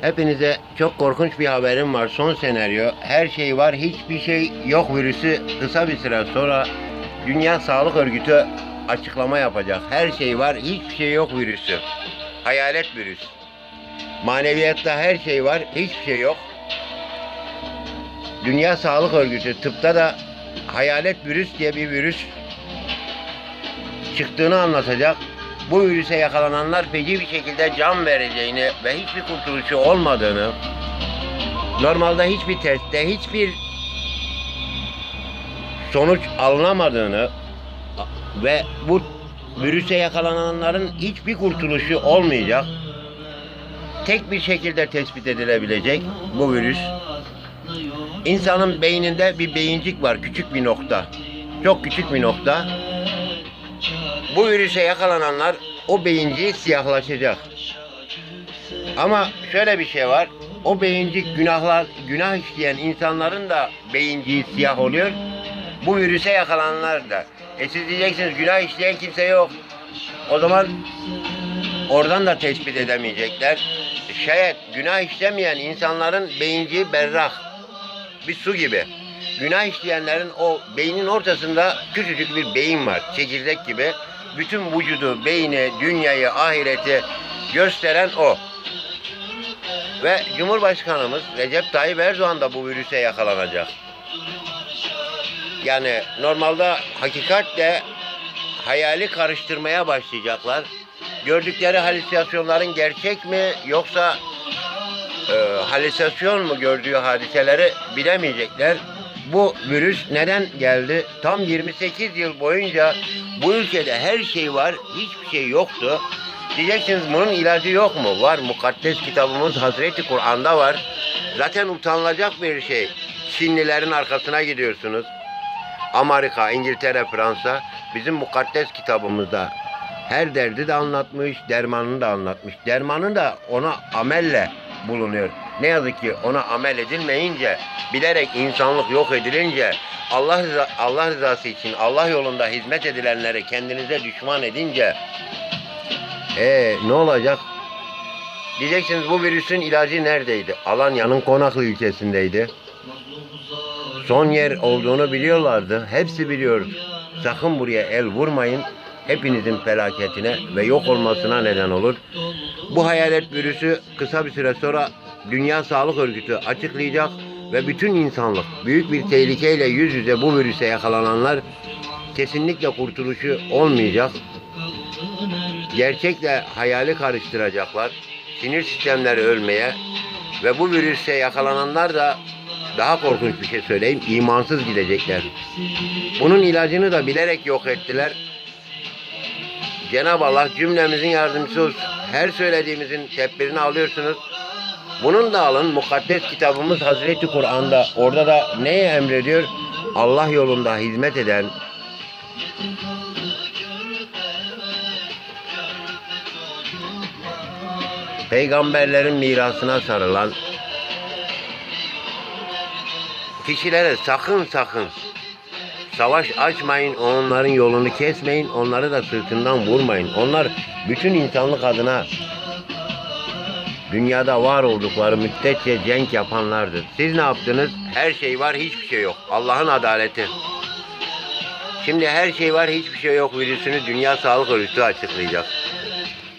Hepinize çok korkunç bir haberim var. Son senaryo. Her şey var, hiçbir şey yok virüsü kısa bir süre sonra Dünya Sağlık Örgütü açıklama yapacak. Her şey var, hiçbir şey yok virüsü. Hayalet virüs. Maneviyatta her şey var, hiçbir şey yok. Dünya Sağlık Örgütü tıpta da hayalet virüs diye bir virüs çıktığını anlatacak. Bu virüse yakalananlar feci bir şekilde can vereceğini ve hiçbir kurtuluşu olmadığını, normalde hiçbir testte hiçbir sonuç alınamadığını ve bu virüse yakalananların hiçbir kurtuluşu olmayacak. Tek bir şekilde tespit edilebilecek bu virüs. İnsanın beyninde bir beyincik var, küçük bir nokta. Çok küçük bir nokta. Bu virüse yakalananlar o beyinciği siyahlaşacak. Ama şöyle bir şey var. O beyincik günahlar, günah işleyen insanların da beyinciği siyah oluyor. Bu virüse yakalananlar da. E siz diyeceksiniz günah işleyen kimse yok. O zaman oradan da tespit edemeyecekler. Şayet günah işlemeyen insanların beyinciği berrak. Bir su gibi. Günah işleyenlerin o beynin ortasında küçücük bir beyin var. Çekirdek gibi. Bütün vücudu, beyni, dünyayı, ahireti gösteren o. Ve Cumhurbaşkanımız Recep Tayyip Erdoğan da bu virüse yakalanacak. Yani normalde hakikatle hayali karıştırmaya başlayacaklar. Gördükleri halüsinasyonların gerçek mi yoksa e, halüsinasyon mu gördüğü hadiseleri bilemeyecekler. Bu virüs neden geldi? Tam 28 yıl boyunca bu ülkede her şey var, hiçbir şey yoktu. Diyeceksiniz bunun ilacı yok mu? Var. Mukaddes kitabımız Hazreti Kur'an'da var. Zaten utanılacak bir şey. Çinlilerin arkasına gidiyorsunuz. Amerika, İngiltere, Fransa bizim mukaddes kitabımızda her derdi de anlatmış, dermanını da anlatmış. Dermanı da ona amelle bulunuyor. Ne yazık ki ona amel edilmeyince, bilerek insanlık yok edilince, Allah rıza- Allah rızası için Allah yolunda hizmet edilenleri kendinize düşman edince ee ne olacak? Diyeceksiniz bu virüsün ilacı neredeydi? Alanya'nın Konaklı ilçesindeydi. Son yer olduğunu biliyorlardı. Hepsi biliyor. Sakın buraya el vurmayın. Hepinizin felaketine ve yok olmasına neden olur. Bu hayalet virüsü kısa bir süre sonra Dünya Sağlık Örgütü açıklayacak ve bütün insanlık büyük bir tehlikeyle yüz yüze bu virüse yakalananlar kesinlikle kurtuluşu olmayacak. Gerçekle hayali karıştıracaklar. Sinir sistemleri ölmeye ve bu virüse yakalananlar da daha korkunç bir şey söyleyeyim, imansız gidecekler. Bunun ilacını da bilerek yok ettiler. Cenab-ı Allah cümlemizin yardımcısı olsun. Her söylediğimizin tedbirini alıyorsunuz. Bunun da alın. Mukaddes kitabımız Hazreti Kur'an'da. Orada da neyi emrediyor? Allah yolunda hizmet eden, peygamberlerin mirasına sarılan kişilere sakın sakın savaş açmayın, onların yolunu kesmeyin, onları da sırtından vurmayın. Onlar bütün insanlık adına dünyada var oldukları müddetçe cenk yapanlardır. Siz ne yaptınız? Her şey var, hiçbir şey yok. Allah'ın adaleti. Şimdi her şey var, hiçbir şey yok virüsünü Dünya Sağlık Örgütü açıklayacak.